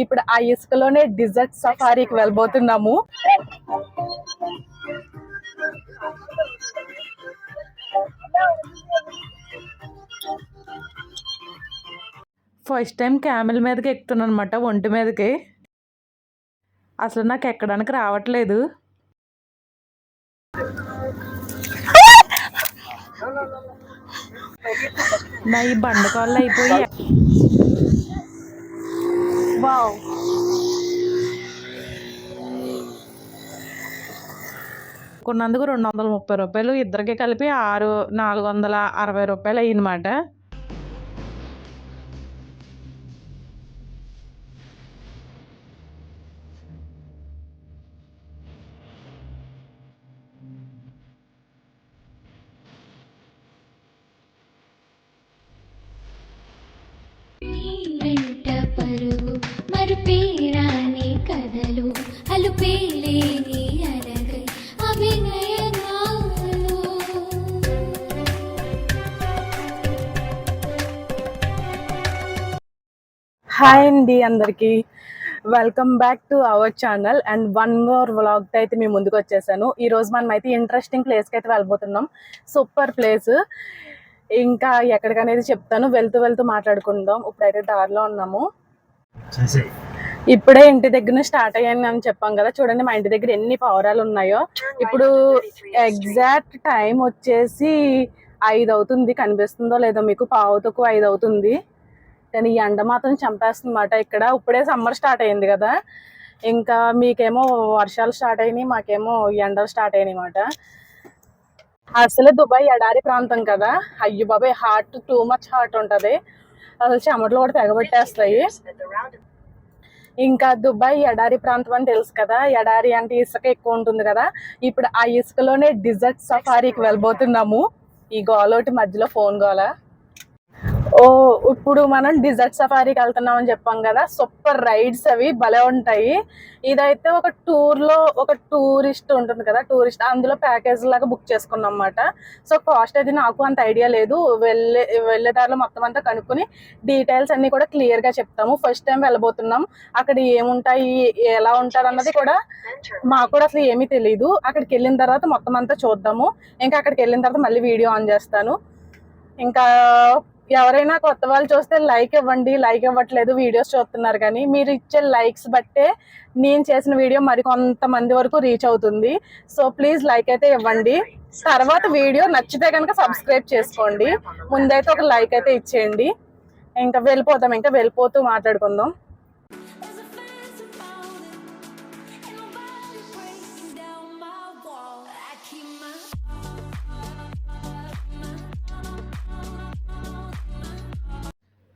ఇప్పుడు ఆ ఇసుకలోనే డిజర్ట్ సఫారీకి వెళ్ళబోతున్నాము. ఫస్ట్ టైం క్యామెల్ మీదకి ఎక్కుతున్నాను అనమాట ఒంటి మీదకి. అసలు నాకు ఎక్కడానికి రావట్లేదు. నా ఈ బండకాళ్ళు అయిపోయి వావ్ కొన్నందుకు రెండు వందల ముప్పై రూపాయలు ఇద్దరికి కలిపి ఆరు నాలుగు వందల అరవై రూపాయలు అయ్యిందన్నమాట. హాయ్ అండి అందరికి. Welcome back to our channel and one more vlog అయితే మేము ముందుకు వచ్చేసాను. ఈ రోజు మనం అయితే ఇంట్రెస్టింగ్ ప్లేస్కి అయితే వెళ్ళబోతున్నాం. సూపర్ ప్లేస్ ఇంకా ఎక్కడికనేది చెప్తాను. వెళ్తూ వెళ్తూ మాట్లాడుకుందాం. ఇప్పుడైతే దారిలో ఉన్నాము. ఇప్పుడే ఇంటి దగ్గర స్టార్ట్ అయ్యాను అని చెప్పాం కదా. చూడండి మా ఇంటి దగ్గర ఎన్ని పావురాలు ఉన్నాయో. ఇప్పుడు ఎగ్జాక్ట్ టైం వచ్చేసి ఐదు అవుతుంది. కనిపిస్తుందో లేదో మీకు పావు తక్కువ ఐదు అవుతుంది. కానీ ఈ ఎండ మాత్రం చంపేస్తుందన్నమాట ఇక్కడ ఇప్పుడే సమ్మర్ స్టార్ట్ అయింది కదా. ఇంకా మీకేమో వర్షాలు స్టార్ట్ అయినాయి మాకేమో ఎండలు స్టార్ట్ అయినాయి అన్నమాట అసలు దుబాయ్ ఎడారి ప్రాంతం కదా. అయ్యో బాబాయ్ హార్ట్ టూ మచ్ హార్ట్ ఉంటుంది. అసలు చెమటలు కూడా తెగబెట్టేస్తాయి. ఇంకా దుబాయ్ ఎడారి ప్రాంతం అని తెలుసు కదా. ఎడారి అంటే ఇసుక ఎక్కువ ఉంటుంది కదా. ఇప్పుడు ఆ ఇసుకలోనే డిజర్ట్ సఫారీకి వెళ్ళబోతున్నాము. ఈ గోలోటి మధ్యలో ఫోన్ గోలా. ఓ ఇప్పుడు మనం డిజర్ట్ సఫారీకి వెళ్తున్నాం అని చెప్పాం కదా సూపర్ రైడ్స్ అవి భలే ఉంటాయి. ఇదైతే ఒక టూర్లో ఒక టూరిస్ట్ ఉంటుంది కదా టూరిస్ట్ అందులో ప్యాకేజ్ లాగా బుక్ చేసుకున్నాం అన్నమాట. సో కాస్ట్ అది నాకు అంత ఐడియా లేదు. వెళ్ళే వెళ్ళే దారిలో మొత్తం అంతా కనుక్కొని డీటెయిల్స్ అన్నీ కూడా క్లియర్గా చెప్తాము. ఫస్ట్ టైం వెళ్ళబోతున్నాం. అక్కడ ఏముంటాయి ఎలా ఉంటారు అన్నది కూడా మాకు కూడా అసలు ఏమీ తెలియదు అక్కడికి వెళ్ళిన తర్వాత మొత్తం అంతా చూద్దాము. ఇంకా అక్కడికి వెళ్ళిన తర్వాత మళ్ళీ వీడియో ఆన్ చేస్తాను. ఇంకా ఎవరైనా కొత్త వాళ్ళు చూస్తే లైక్ ఇవ్వండి లైక్ ఇవ్వట్లేదు వీడియోస్ చూస్తున్నారు కానీ మీరు ఇచ్చే లైక్స్ బట్టే నేను చేసిన వీడియో మరి కొంతమంది వరకు రీచ్ అవుతుంది. సో ప్లీజ్ లైక్ అయితే ఇవ్వండి. తర్వాత వీడియో నచ్చితే కనుక సబ్స్క్రైబ్ చేసుకోండి. ముందైతే ఒక లైక్ అయితే ఇచ్చేయండి. ఇంకా వెళ్ళిపోతాం ఇంకా వెళ్ళిపోతూ మాట్లాడుకుందాం.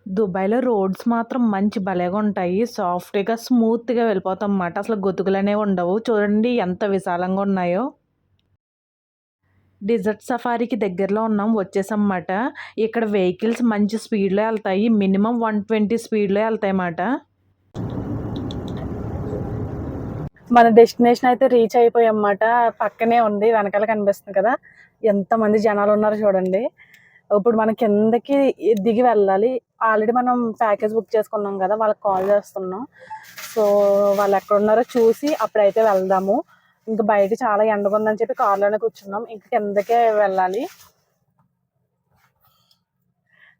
దుబాయ్లో రోడ్స్ మాత్రం మంచి భలేగా ఉంటాయి. సాఫ్ట్గా స్మూత్గా వెళ్ళిపోతాం అన్నమాట అసలు గొతుకులు అనేవి ఉండవు. చూడండి ఎంత విశాలంగా ఉన్నాయో. డిజర్ట్ సఫారీకి దగ్గరలో ఉన్నాం. వచ్చేసన్నమాట ఇక్కడ వెహికల్స్ మంచి స్పీడ్లో వెళ్తాయి. మినిమం వన్ ట్వంటీ స్పీడ్లో వెళ్తాయి అన్నమాట మన డెస్టినేషన్ అయితే రీచ్ అయిపోయామన్నమాట. పక్కనే ఉంది. వెనకాల కనిపిస్తుంది కదా. ఎంతమంది జనాలు ఉన్నారో చూడండి. ఇప్పుడు మనం కిందకి దిగి వెళ్ళాలి. ఆల్రెడీ మనం ప్యాకేజ్ బుక్ చేసుకున్నాం కదా వాళ్ళకి కాల్ చేస్తున్నాం. సో వాళ్ళు ఎక్కడ ఉన్నారో చూసి అప్పుడైతే వెళ్దాము. ఇంకా బయట చాలా ఎండగా ఉందని చెప్పి కార్లోనే కూర్చున్నాం. ఇంకా కిందకే వెళ్ళాలి.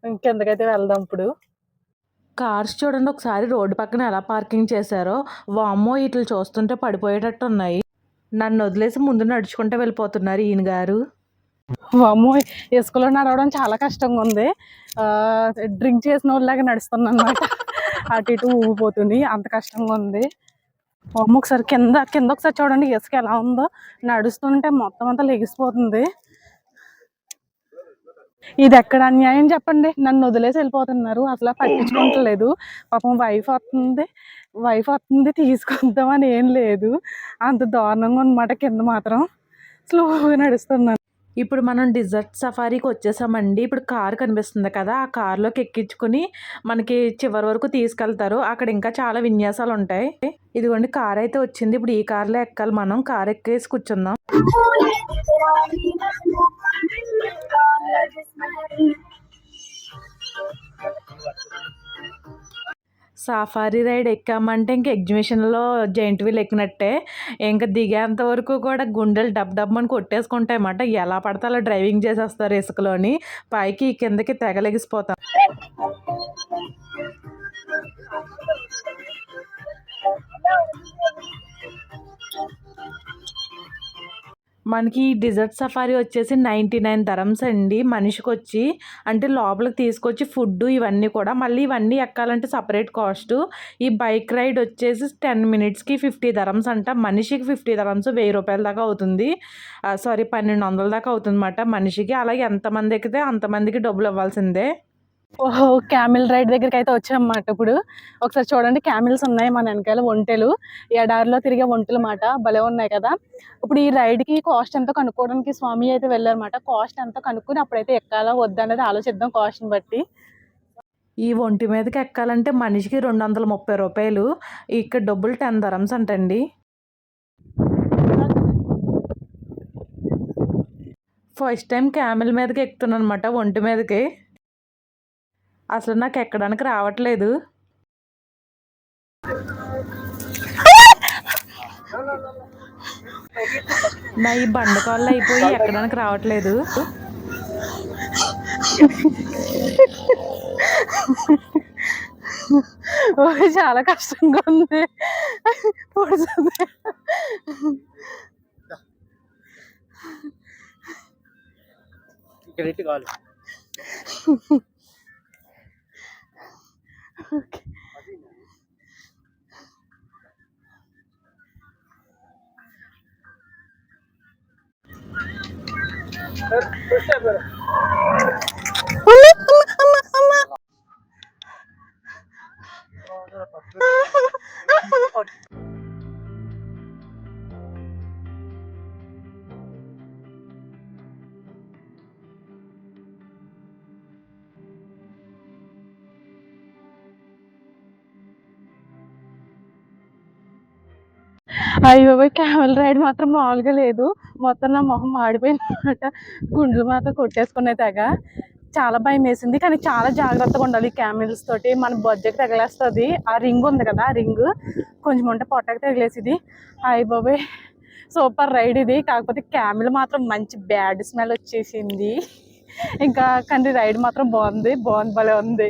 ఇంకెందుకైతే వెళ్దాం ఇప్పుడు. కార్స్ చూడండి ఒకసారి రోడ్డు పక్కన ఎలా పార్కింగ్ చేశారో. వామ్మో ఇట్లు చూస్తుంటే పడిపోయేటట్టు ఉన్నాయి నన్ను వదిలేసి ముందు నడుచుకుంటూ వెళ్ళిపోతున్నారు ఈయన గారు. వామ్మో ఇసుకలో నడవడం చాలా కష్టంగా ఉంది. డ్రింక్ చేసిన వాళ్ళలాగా నడుస్తున్నమాట అనమాట అటు ఇటు ఊగిపోతుంది అంత కష్టంగా ఉంది. వామ్మో ఒకసారి కింద కింద ఒకసారి చూడండి ఇసుక ఎలా ఉందో. నడుస్తుంటే మొత్తం అంతా లెగిసిపోతుంది. ఇది ఎక్కడ అన్యాయం చెప్పండి? నన్ను వదిలేసి వెళ్ళిపోతున్నారు. అసలు పట్టించుకోవట్లేదు. పాపం వైఫ్ వస్తుంది. వైఫ్ వస్తుంది తీసుకుందామని ఏం లేదు. అంత దారుణంగా ఉన్నమాట కింద మాత్రం. స్లోగా నడుస్తున్నాను. ఇప్పుడు మనం డిజర్ట్ సఫారీకి వచ్చేసామండి. ఇప్పుడు కార్ కనిపిస్తుంది కదా ఆ కార్లోకి ఎక్కించుకుని మనకి చివరి వరకు తీసుకెళ్తారు. అక్కడ ఇంకా చాలా విన్యాసాలు ఉంటాయి. ఇదిగోండి కార్ అయితే వచ్చింది. ఇప్పుడు ఈ కార్లో ఎక్కాలి మనం. కార్ ఎక్కేసి కూర్చుందాం. సఫారీ రైడ్ ఎక్కామంటే ఇంక ఎగ్జిబిషన్లో జైంట్ వీల్ ఎక్కినట్టే. ఇంకా దిగేంత వరకు కూడా గుండెలు డబ్ డబ్బని కొట్టేసుకుంటాయి అన్నమాట. ఎలా పడితే అలా డ్రైవింగ్ చేసేస్తారు ఇసుకలోని. పైకి కిందకి తెగలెగిసిపోతాం. మనకి ఈ డిజర్ట్ సఫారీ వచ్చేసి నైంటీ నైన్ ధరమ్స్ అండి. మనిషికి వచ్చి అంటే లోపలికి తీసుకొచ్చి ఫుడ్ ఇవన్నీ కూడా మళ్ళీ ఇవన్నీ ఎక్కాలంటే సపరేట్ కాస్ట్. ఈ బైక్ రైడ్ వచ్చేసి టెన్ మినిట్స్కి ఫిఫ్టీ ధరమ్స్ అంట. మనిషికి ఫిఫ్టీ ధరమ్స్ వెయ్యి రూపాయల దాకా అవుతుంది. సారీ పన్నెండు వందల దాకా అవుతుంది అన్నమాట మనిషికి. అలాగే ఎంతమంది ఎక్కితే అంతమందికి డబ్బులు ఇవ్వాల్సిందే క్యామిల్ రైడ్ దగ్గరికి అయితే వచ్చామన్నమాట ఇప్పుడు. ఒకసారి చూడండి క్యామిల్స్ ఉన్నాయి మన వెనకాల ఒంటెలు. ఎడారిలో తిరిగే ఒంటెలు మాట భలే ఉన్నాయి కదా. ఇప్పుడు ఈ రైడ్కి కాస్ట్ ఎంతో కనుక్కోవడానికి స్వామి అయితే వెళ్ళారన్నమాట. కాస్ట్ ఎంతో కనుక్కుని అప్పుడైతే ఎక్కాలా వద్దా అనేది ఆలోచిద్దాం కాస్ట్ని బట్టి. ఈ ఒంటి మీదకి ఎక్కాలంటే మనిషికి రెండు వందల ముప్పై రూపాయలు. ఇక్కడ డబ్బులు టెన్ ధరమ్స్ అంటండి. ఫస్ట్ టైం క్యామిల్ మీదకి ఎక్కుతున్నాను అనమాట ఒంటి మీదకి. అసలు నాకు ఎక్కడానికి రావట్లేదు. నా ఈ బండకాళ్ళు అయిపోయి ఎక్కడానికి రావట్లేదు. చాలా కష్టంగా ఉంది. పొడుస్తుంది ఇక్కడ ఇటు కావాలి అయ్యో క్యామెల్ రైడ్ మాత్రం మామూలుగా లేదు. మొత్తం నా మొహం ఆడిపోయిందనమాట గుండ్లు గుండెలు మాత్రం కొట్టేసుకునే తెగ. చాలా భయం వేసింది కానీ చాలా జాగ్రత్తగా ఉండాలి క్యామెల్స్ తోటి. మన బొజ్జకి తగిలేస్తుంది. ఆ రింగ్ ఉంది కదా ఆ రింగ్ కొంచెం ఉంటే పొట్టకి తగిలేసింది. అయ్యి బాబాయ్ సూపర్ రైడ్ ఇది. కాకపోతే క్యామెల్ మాత్రం మంచి బ్యాడ్ స్మెల్ వచ్చేసింది. ఇంకా కానీ రైడ్ మాత్రం బాగుంది బాగుంది భలే ఉంది.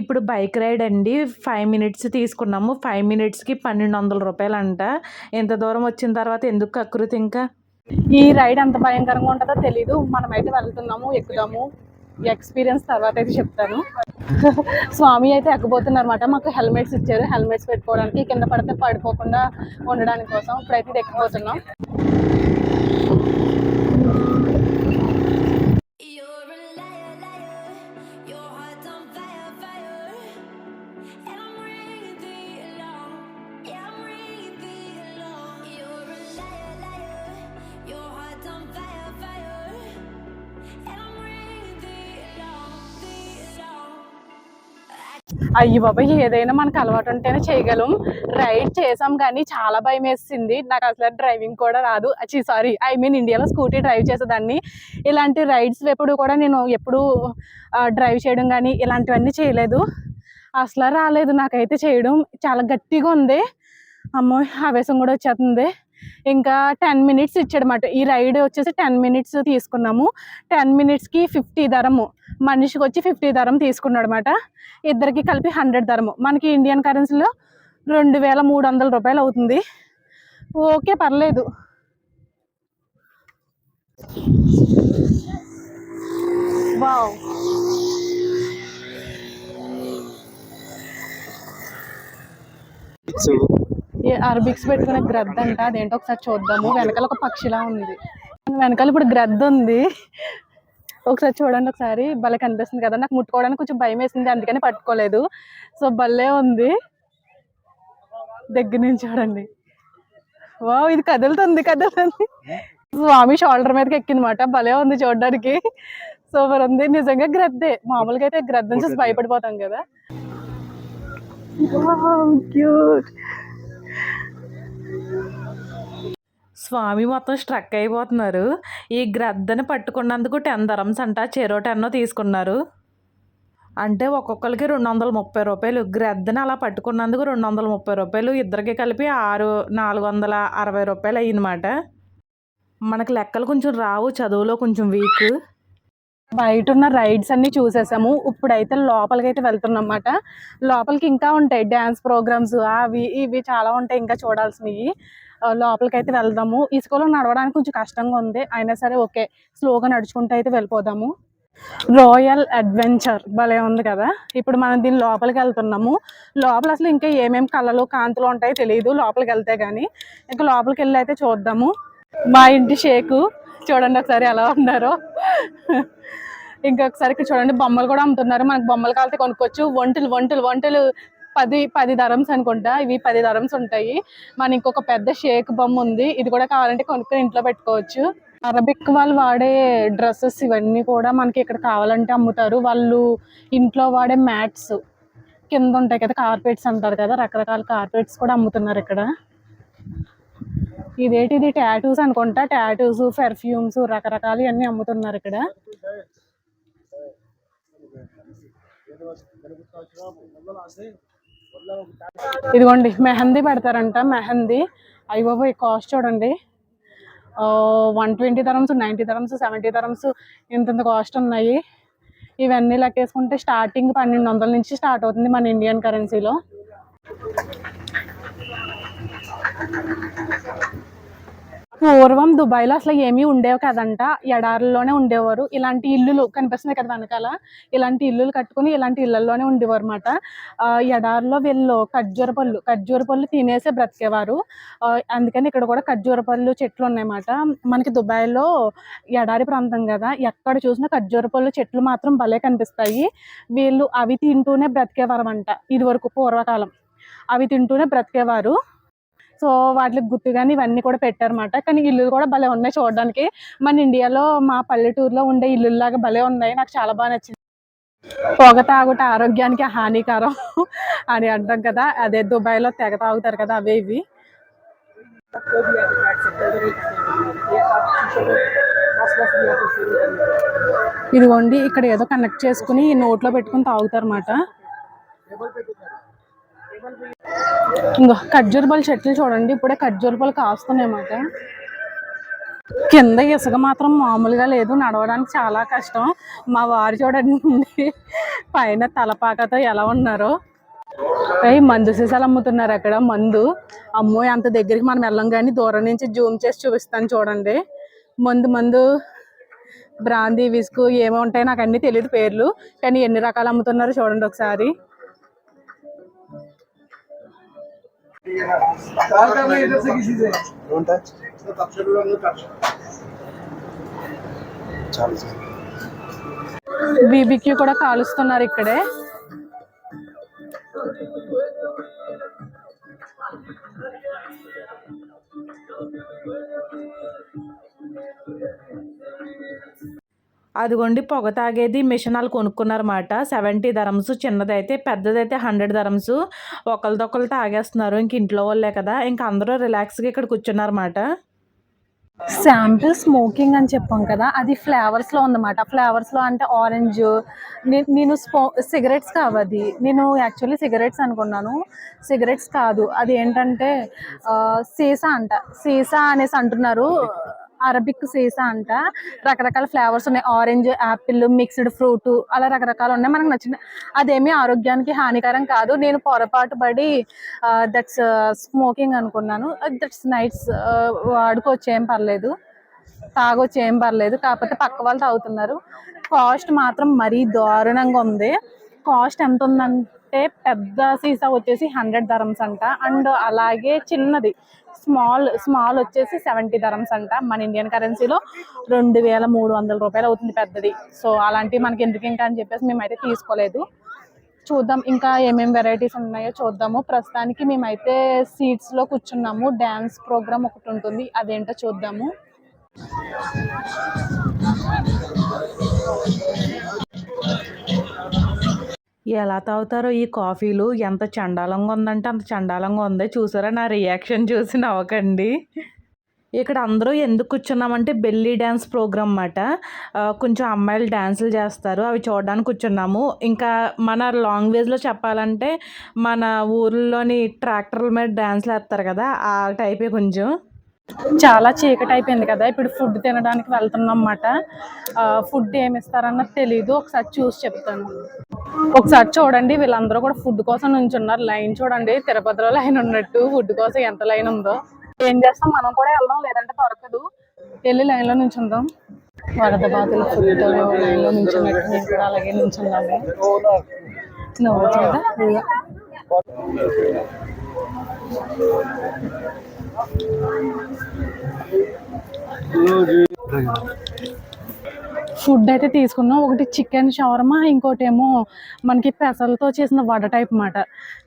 ఇప్పుడు బైక్ రైడ్ అండి. ఫైవ్ మినిట్స్ తీసుకున్నాము. ఫైవ్ మినిట్స్కి పన్నెండు వందల రూపాయలు అంట ఎంత దూరం వచ్చిన తర్వాత ఎందుకు కకృతి ఇంకా? ఈ రైడ్ ఎంత భయంకరంగా ఉంటుందో తెలీదు. మనమైతే వెళ్తున్నాము ఎక్కుదాము. ఎక్స్పీరియన్స్ తర్వాత అయితే చెప్తాను. స్వామి అయితే ఎక్కబోతున్నారనమాట మాకు హెల్మెట్స్ ఇచ్చారు. హెల్మెట్స్ పెట్టుకోవడానికి కింద పడితే పడిపోకుండా ఉండడానికి కోసం ఇప్పుడైతే ఇది ఎక్కిపోతున్నాం. అయ్యి బాబాయ్ ఏదైనా మనకు అలవాటు ఉంటేనే చేయగలం. రైడ్ చేసాం కానీ చాలా భయం వేసింది. నాకు అసలు డ్రైవింగ్ కూడా రాదు. సారీ ఐ మీన్ ఇండియాలో స్కూటీ డ్రైవ్ చేసేదాన్ని. ఇలాంటి రైడ్స్ ఎప్పుడు కూడా నేను ఎప్పుడు డ్రైవ్ చేయడం కానీ ఇలాంటివన్నీ చేయలేదు. అసలు రాలేదు నాకైతే చేయడం. చాలా గట్టిగా ఉంది. అమ్మో ఆవేశం కూడా వచ్చేస్తుంది. ఇంకా టెన్ మినిట్స్ ఇచ్చాడనమాట ఈ రైడ్ వచ్చేసి టెన్ మినిట్స్ తీసుకున్నాము. టెన్ మినిట్స్కి ఫిఫ్టీ ధరము. మనిషికి వచ్చి ఫిఫ్టీ ధరం తీసుకున్నాడు అనమాట ఇద్దరికి కలిపి హండ్రెడ్ ధరము. మనకి ఇండియన్ కరెన్సీలో రెండు వేల మూడు వందల రూపాయలు అవుతుంది. ఓకే పర్లేదు. వావ్. ఇచ్చు అరబిక్స్ పెట్టుకునే గ్రద్ద అంట అదేంటో ఒకసారి చూద్దాము. వెనకాల ఒక పక్షిలా ఉంది. వెనకాల ఇప్పుడు గ్రద్ద ఉంది. ఒకసారి చూడండి ఒకసారి. భలే కనిపిస్తుంది కదా. నాకు ముట్టుకోవడానికి కొంచెం భయం వేసింది. అందుకని పట్టుకోలేదు. సో భలే ఉంది. దగ్గర నుంచి చూడండి. వావ్ ఇది కదులుతుంది కదులుతుంది. స్వామి షోల్డర్ మీదకి ఎక్కిందన్నమాట. భలే ఉంది చూడడానికి. సూపర్ ఉంది. నిజంగా గ్రద్దే. మామూలుగా అయితే గ్రద్ద నుంచి భయపడిపోతాం కదా. క్యూట్. స్వామి మొత్తం స్ట్రక్ అయిపోతున్నారు. ఈ గ్రద్దని పట్టుకున్నందుకు టెన్ ధరమ్స్ అంట చెరో టెన్నో తీసుకున్నారు. అంటే ఒక్కొక్కరికి రెండు వందల ముప్పై రూపాయలు. గ్రద్దని అలా పట్టుకున్నందుకు రెండు వందల ముప్పై రూపాయలు. ఇద్దరికి కలిపి ఆరు నాలుగు వందల అరవై రూపాయలు అయ్యిందన్నమాట. మనకు లెక్కలు కొంచెం రావు చదువులో కొంచెం వీక్ బయట ఉన్న రైడ్స్ అన్ని చూసేసాము. ఇప్పుడైతే లోపలికి అయితే వెళ్తున్నాం అన్నమాట లోపలికి ఇంకా ఉంటాయి డ్యాన్స్ ప్రోగ్రామ్స్ అవి ఇవి చాలా ఉంటాయి. ఇంకా చూడాల్సినవి. లోపలికి అయితే వెళ్దాము. ఇసుకలో నడవడానికి కొంచెం కష్టంగా ఉంది. అయినా సరే ఓకే. స్లోగా నడుచుకుంటూ అయితే వెళ్ళిపోదాము. రాయల్ అడ్వెంచర్ భలే ఉంది కదా. ఇప్పుడు మనం దీని లోపలికి వెళ్తున్నాము. లోపల అసలు ఇంకా ఏమేమి కళలు కాంతులు ఉంటాయో తెలియదు లోపలికి వెళ్తే కానీ ఇంకా లోపలికి వెళ్ళి అయితే చూద్దాము. మా ఇంటి షేకు చూడండి ఒకసారి ఎలా ఉన్నారో ఇంకొకసారి ఇక్కడ చూడండి. బొమ్మలు కూడా అమ్ముతున్నారు. మనకు బొమ్మలు కాలితే కొనుక్కోవచ్చు. వంటలు వంటలు వంటలు పది పది ధరమ్స్ అనుకుంటా. ఇవి పది ధరమ్స్ ఉంటాయి. మన ఇంకొక పెద్ద షేక్ బొమ్మ ఉంది. ఇది కూడా కావాలంటే కొనుక్కొని ఇంట్లో పెట్టుకోవచ్చు. అరబిక్ వాళ్ళు వాడే డ్రెస్సెస్ ఇవన్నీ కూడా మనకి ఇక్కడ కావాలంటే అమ్ముతారు. వాళ్ళు ఇంట్లో వాడే మ్యాట్స్ కింద ఉంటాయి కదా కార్పెట్స్ అంటారు కదా రకరకాల కార్పెట్స్ కూడా అమ్ముతున్నారు ఇక్కడ. ఇదేంటి? ఇది టాటూస్ అనుకుంటా. టాటూస్ పెర్ఫ్యూమ్స్ రకరకాలు ఇవన్నీ అమ్ముతున్నారు ఇక్కడ. ఇదిగోండి మెహందీ పెడతారంట మెహందీ. అయ్యి బాబోయ్ కాస్ట్ చూడండి. One twenty dirhams ninety dirhams seventy dirhams ఇంత కాస్ట్ ఉన్నాయి. ఇవన్నీ లెక్కేసుకుంటే స్టార్టింగ్ పన్నెండు వందల నుంచి స్టార్ట్ అవుతుంది మన ఇండియన్ కరెన్సీలో పూర్వం దుబాయ్లో అసలు ఏమీ ఉండేవి కదంట. ఎడారుల్లోనే ఉండేవారు. ఇలాంటి ఇల్లులు కనిపిస్తున్నాయి కదా వెనకాల. ఇలాంటి ఇల్లులు కట్టుకుని ఇలాంటి ఇళ్ళలోనే ఉండేవారు అనమాట ఎడారిలో వీళ్ళు ఖర్జూర పళ్ళు ఖర్జూర పళ్ళు తినేసే బ్రతికేవారు. అందుకని ఇక్కడ కూడా ఖర్జూర పళ్ళు చెట్లు ఉన్నాయన్నమాట. మనకి దుబాయ్లో ఎడారి ప్రాంతం కదా. ఎక్కడ చూసినా ఖర్జూర పళ్ళు చెట్లు మాత్రం భలే కనిపిస్తాయి. వీళ్ళు అవి తింటూనే బ్రతికేవారు అంట ఇది వరకు పూర్వకాలం. అవి తింటూనే బ్రతికేవారు. సో వాటికి గుర్తుగానే ఇవన్నీ కూడా పెట్టారన్నమాట. కానీ ఇల్లులు కూడా భలే ఉన్నాయి చూడడానికి. మన ఇండియాలో మా పల్లెటూరులో ఉండే ఇల్లులాగా భలే ఉన్నాయి. నాకు చాలా బాగా నచ్చింది. పొగ తాగుట ఆరోగ్యానికి హానికరం అని అంటాం కదా. అదే దుబాయ్లో తెగ తాగుతారు కదా అవే ఇవి. ఇదిగోండి ఇక్కడ ఏదో కనెక్ట్ చేసుకుని నోట్లో పెట్టుకుని తాగుతారన్నమాట. ఇంకో ఖర్జూర పళ్ళు చెట్లు చూడండి ఇప్పుడే ఖర్జూర పళ్ళు కాస్తున్నాయన్నమాట. కింద ఇసుక మాత్రం మామూలుగా లేదు నడవడానికి చాలా కష్టం. మా వారు చూడండి పైన తలపాకతో ఎలా ఉన్నారో. మందు సీసాలు అమ్ముతున్నారు అక్కడ మందు. అమ్మో అంత దగ్గరికి మనం వెళ్ళం కానీ దూరం నుంచి జూమ్ చేసి చూపిస్తాను చూడండి. మందు మందు. బ్రాందీ విస్కు ఏమో ఉంటాయి నాకు అన్నీ తెలియదు పేర్లు కానీ ఎన్ని రకాలు అమ్ముతున్నారో చూడండి ఒకసారి. బీబీక్యూ కూడా కాలుస్తున్నారు ఇక్కడే. అదిగోండి పొగ తాగేది మిషన్ వాళ్ళు కొనుక్కున్నారన్నమాట. సెవెంటీ ధరమ్స్ చిన్నదైతే పెద్దదైతే హండ్రెడ్ ధరమ్స్. ఒకరిదొకరు తాగేస్తున్నారు ఇంక ఇంట్లో వాళ్ళే కదా. ఇంక అందరూ రిలాక్స్గా ఇక్కడ కూర్చున్నారన్నమాట. శాంపిల్ స్మోకింగ్ అని చెప్పాం కదా అది ఫ్లేవర్స్లో ఉందన్నమాట. ఫ్లేవర్స్లో అంటే ఆరెంజ్ నేను స్మో సిగరెట్స్ కావు అది. నేను యాక్చువల్లీ సిగరెట్స్ అనుకున్నాను. సిగరెట్స్ కాదు. అది ఏంటంటే సీసా అంట. సీసా అనేసి అంటున్నారు. అరబిక్ సీసా అంట. రకరకాల ఫ్లేవర్స్ ఉన్నాయి. ఆరెంజ్ యాపిల్ మిక్స్డ్ ఫ్రూట్ అలా రకరకాలు ఉన్నాయి. మనకు నచ్చిన అదేమి ఆరోగ్యానికి హానికరం కాదు. నేను పొరపాటు పడి దట్స్ స్మోకింగ్ uh, అనుకున్నాను. Uh, దట్స్ నైట్స్ uh, వాడుకోవచ్చు ఏం పర్లేదు. తాగొచ్చు ఏం పర్లేదు. కాకపోతే పక్క వాళ్ళు తాగుతున్నారు. కాస్ట్ మాత్రం మరీ దారుణంగా ఉంది. కాస్ట్ ఎంత ఉందంటే పెద్ద సీసా వచ్చేసి హండ్రెడ్ ధరమ్స్ అంట. అండ్ అలాగే చిన్నది. స్మాల్ స్మాల్ వచ్చేసి సెవెంటీ ధరమ్స్ అంట. మన ఇండియన్ కరెన్సీలో రెండు వేల మూడు వందల రూపాయలు అవుతుంది పెద్దది. సో అలాంటివి మనకి ఎందుకు ఇంకా అని చెప్పేసి మేమైతే తీసుకోలేదు. చూద్దాం ఇంకా ఏమేమి వెరైటీస్ ఉన్నాయో చూద్దాము. ప్రస్తుతానికి మేమైతే సీట్స్లో కూర్చున్నాము. డ్యాన్స్ ప్రోగ్రామ్ ఒకటి ఉంటుంది. అదేంటో చూద్దాము. ఎలా తాగుతారో ఈ కాఫీలు? ఎంత చండాలంగా ఉందంటే అంత చండాలంగా ఉంది. చూసారా నా రియాక్షన్ చూసి నవ్వకండి. ఇక్కడ అందరూ ఎందుకు కూర్చున్నామంటే బెల్లీ డ్యాన్స్ ప్రోగ్రామ్ అన్నమాట. కొంచెం అమ్మాయిలు డ్యాన్సులు చేస్తారు. అవి చూడడానికి కూర్చున్నాము. ఇంకా మన లాంగ్వేజ్లో చెప్పాలంటే మన ఊర్లోని ట్రాక్టర్ల మీద డ్యాన్స్లు వేస్తారు కదా ఆ టైపే కొంచెం. చాలా చీకటి అయిపోయింది కదా. ఇప్పుడు ఫుడ్ తినడానికి వెళ్తున్నాం అన్నమాట ఫుడ్ ఏమి ఇస్తారన్నది తెలీదు. ఒకసారి చూసి చెప్తాను. ఒకసారి చూడండి వీళ్ళందరూ కూడా ఫుడ్ కోసం నుంచున్నారు. లైన్ చూడండి తిరుపతిలో లైన్ ఉన్నట్టు ఫుడ్ కోసం ఎంత లైన్ ఉందో. ఏం చేస్తాం? మనం కూడా వెళ్దాం లేదంటే దొరకదు. వెళ్ళి లైన్లో నుంచుందాం. వరద బాధలు ఫుడ్ లైన్లో నుంచున్నట్టు అలాగే నువ్వు కదా ఫుడ్ అయితే తీసుకున్నాం. ఒకటి చికెన్ షవర్మా ఇంకోటి ఏమో మనకి పెసలతో చేసిన వడ టైప్ మాట.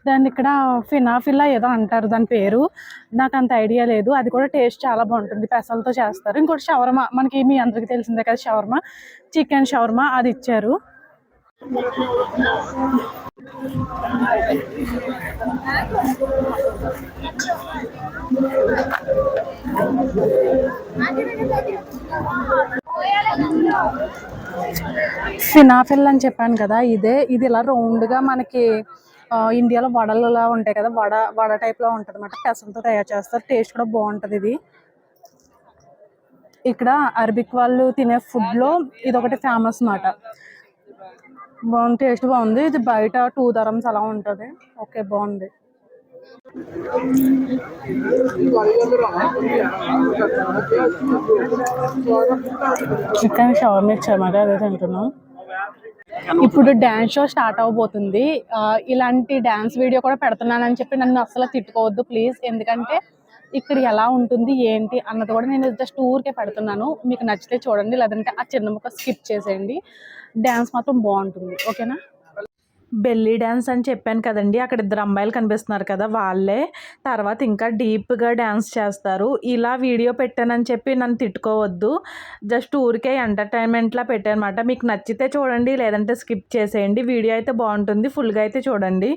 దాన్ని ఇక్కడ ఫినాఫిలా ఏదో అంటారు దాని పేరు. నాకు అంత ఐడియా లేదు. అది కూడా టేస్ట్ చాలా బాగుంటుంది. పెసలతో చేస్తారు. ఇంకోటి షవర్మా. మనకి మీ అందరికీ తెలిసిందే కదా షవర్మా. చికెన్ షవర్మా అది ఇచ్చారు. ఫినాఫిల్ అని చెప్పాను కదా ఇదే ఇది ఇలా రౌండ్గా మనకి ఇండియాలో వడలులా ఉంటాయి కదా వడ వడ టైప్లో ఉంటుంది అనమాట పెసలతో తయారు చేస్తారు. టేస్ట్ కూడా బాగుంటుంది ఇది. ఇక్కడ అరబిక్ వాళ్ళు తినే ఫుడ్లో ఇది ఒకటి ఫేమస్ అన్నమాట. బాగుంది టేస్ట్ బాగుంది. ఇది బయట టూ ధరమ్స్ అలా ఉంటుంది. ఓకే బాగుంది. చికెన్ షవర్మ ఇచ్చారు అదే తింటున్నాం. ఇప్పుడు డ్యాన్స్ షో స్టార్ట్ అవబోతుంది. ఇలాంటి డ్యాన్స్ వీడియో కూడా పెడుతున్నానని చెప్పి నన్ను అసలు తిట్టుకోవద్దు ప్లీజ్ ఎందుకంటే ఇక్కడ ఎలా ఉంటుంది ఏంటి అన్నది కూడా నేను జస్ట్ ఊరికే పెడుతున్నాను. మీకు నచ్చితే చూడండి లేదంటే ఆ చిన్న ముక్క స్కిప్ చేసేయండి. డ్యాన్స్ మాత్రం బాగుంటుంది. ఓకేనా బెల్లీ డ్యాన్స్ అని చెప్పాను కదండి. అక్కడ ఇద్దరు అమ్మాయిలు కనిపిస్తున్నారు కదా వాళ్ళే. తర్వాత ఇంకా డీప్గా డ్యాన్స్ చేస్తారు. ఇలా వీడియో పెట్టానని చెప్పి నన్ను తిట్టుకోవద్దు. జస్ట్ ఊరికే ఎంటర్టైన్మెంట్లా పెట్టానమాట. మీకు నచ్చితే చూడండి లేదంటే స్కిప్ చేసేయండి. వీడియో అయితే బాగుంటుంది. ఫుల్గా అయితే చూడండి.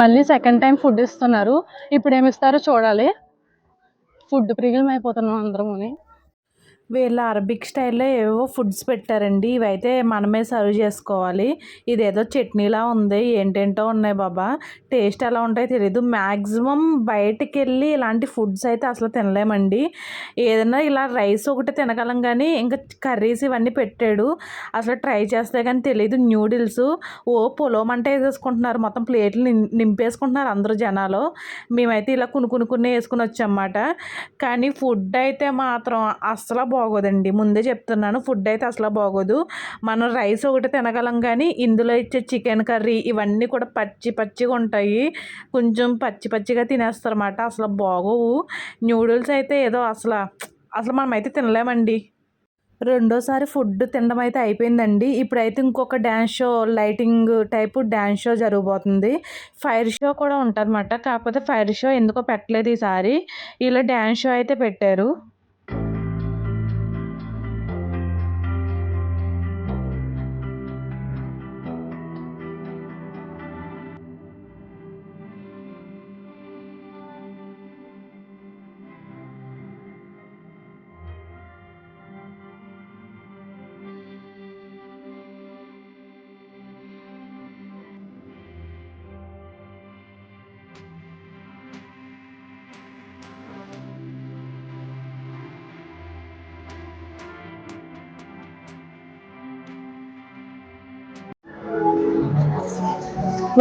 మళ్ళీ సెకండ్ టైం ఫుడ్ ఇస్తున్నారు. ఇప్పుడు ఏమి ఇస్తారో చూడాలి. ఫుడ్ ప్రియులం అయిపోతున్నాం అందరముని. వీళ్ళ అరబిక్ స్టైల్లో ఏవో ఫుడ్స్ పెట్టారండి. ఇవైతే మనమే సర్వ్ చేసుకోవాలి. ఇదేదో చట్నీలా ఉంది. ఏంటేంటో ఉన్నాయి బాబా. టేస్ట్ ఎలా ఉంటాయో తెలియదు మ్యాక్సిమం బయటకు వెళ్ళి ఇలాంటి ఫుడ్స్ అయితే అసలు తినలేమండి. ఏదైనా ఇలా రైస్ ఒకటి తినగలం కానీ ఇంకా కర్రీస్ ఇవన్నీ పెట్టాడు. అసలు ట్రై చేస్తే కానీ తెలియదు న్యూడిల్స్. ఓ పొలం అంటే వేసేసుకుంటున్నారు. మొత్తం ప్లేట్లు నిం- నింపేసుకుంటున్నారు అందరూ జనాలు. మేమైతే ఇలా కొన్ని కొన్ని కొన్ని వేసుకుని వచ్చామన్నమాట కానీ ఫుడ్ అయితే మాత్రం అసలు బాగోదండి. ముందే చెప్తున్నాను ఫుడ్ అయితే అసలు బాగోదు. మనం రైస్ ఒకటి తినగలం కానీ ఇందులో ఇచ్చే చికెన్ కర్రీ ఇవన్నీ కూడా పచ్చి పచ్చిగా ఉంటాయి. కొంచెం పచ్చి పచ్చిగా తినేస్తారన్నమాట అసలు బాగోవు. న్యూడిల్స్ అయితే ఏదో అసలు అసలు మనమైతే తినలేమండి. రెండోసారి ఫుడ్ తినడం అయితే అయిపోయిందండి. ఇప్పుడైతే ఇంకొక dance show lighting type dance show జరగబోతుంది. ఫైర్ షో కూడా ఉంటుందన్నమాట. కాకపోతే ఫైర్ షో ఎందుకో పెట్టలేదు ఈసారి. ఇలా డ్యాన్స్ షో అయితే పెట్టారు.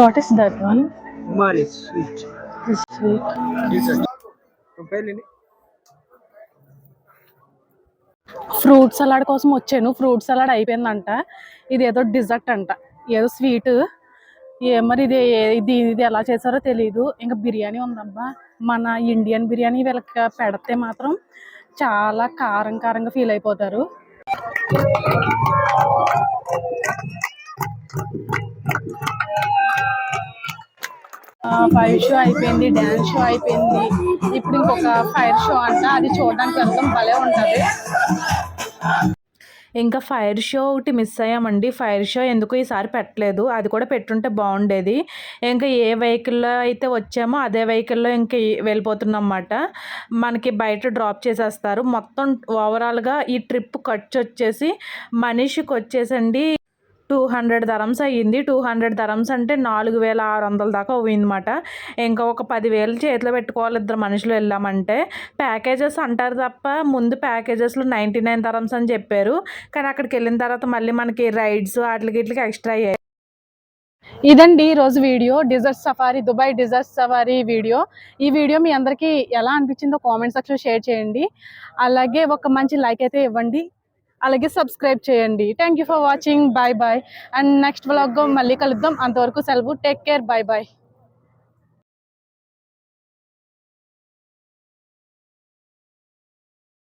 What is that one sweet. Sweet fruit salad కోసం వచ్చాను. ఫ్రూట్ సలాడ్ అయిపోయిందంట. ఇది ఏదో డిజర్ట్ అంట. ఏదో స్వీట్ ఏ మరి ఇది ఇది ఇది ఎలా చేశారో తెలియదు ఇంకా బిర్యానీ ఉందబ్బా. మన ఇండియన్ బిర్యానీ వీళ్ళకి పెడితే మాత్రం చాలా కారం కారంగా ఫీల్ అయిపోతారు. ఫైర్ షో అయిపోయింది డ్యాన్స్ షో అయిపోయింది. ఇప్పుడు ఇంకొక ఫైర్ షో అంట అది చూడడానికి వెళ్తాం భలే ఉంటుంది. ఇంకా ఫైర్ షో ఒకటి మిస్ అయ్యామండి. ఫైర్ షో ఎందుకు ఈసారి పెట్టలేదు? అది కూడా పెట్టుంటే బాగుండేది. ఇంకా ఏ వెహికల్లో అయితే వచ్చామో అదే వెహికల్లో ఇంకా వెళ్ళిపోతున్నాం అన్నమాట మనకి బయట డ్రాప్ చేసేస్తారు. మొత్తం ఓవరాల్గా ఈ ట్రిప్ ఖర్చు వచ్చేసి మనిషికి వచ్చేసండి టూ హండ్రెడ్ ధరమ్స్ అయ్యింది. టూ హండ్రెడ్ ధరమ్స్ అంటే నాలుగు వేల ఆరు వందల దాకా అయిందన్నమాట ఇంకా ఒక పదివేలు చేతిలో పెట్టుకోవాలి ఇద్దరు మనుషులు వెళ్ళామంటే. ప్యాకేజెస్ అంటారు తప్ప ముందు ప్యాకేజెస్లో నైంటీ నైన్ ధరమ్స్ అని చెప్పారు. కానీ అక్కడికి వెళ్ళిన తర్వాత మళ్ళీ మనకి రైడ్స్ వాటికి ఇట్లకి ఎక్స్ట్రా అయ్యాయి. ఇదండి ఈరోజు video. Desert safari Dubai desert safari video. ఈ వీడియో మీ అందరికీ ఎలా అనిపించిందో కామెంట్ సెక్షన్ షేర్ చేయండి. అలాగే ఒక మంచి లైక్ అయితే ఇవ్వండి. అలాగే సబ్స్క్రైబ్ చేయండి. Thank you for watching bye bye and next వ్లాగ్గా మళ్ళీ కలుద్దాం. అంతవరకు సెలవు. Take care bye bye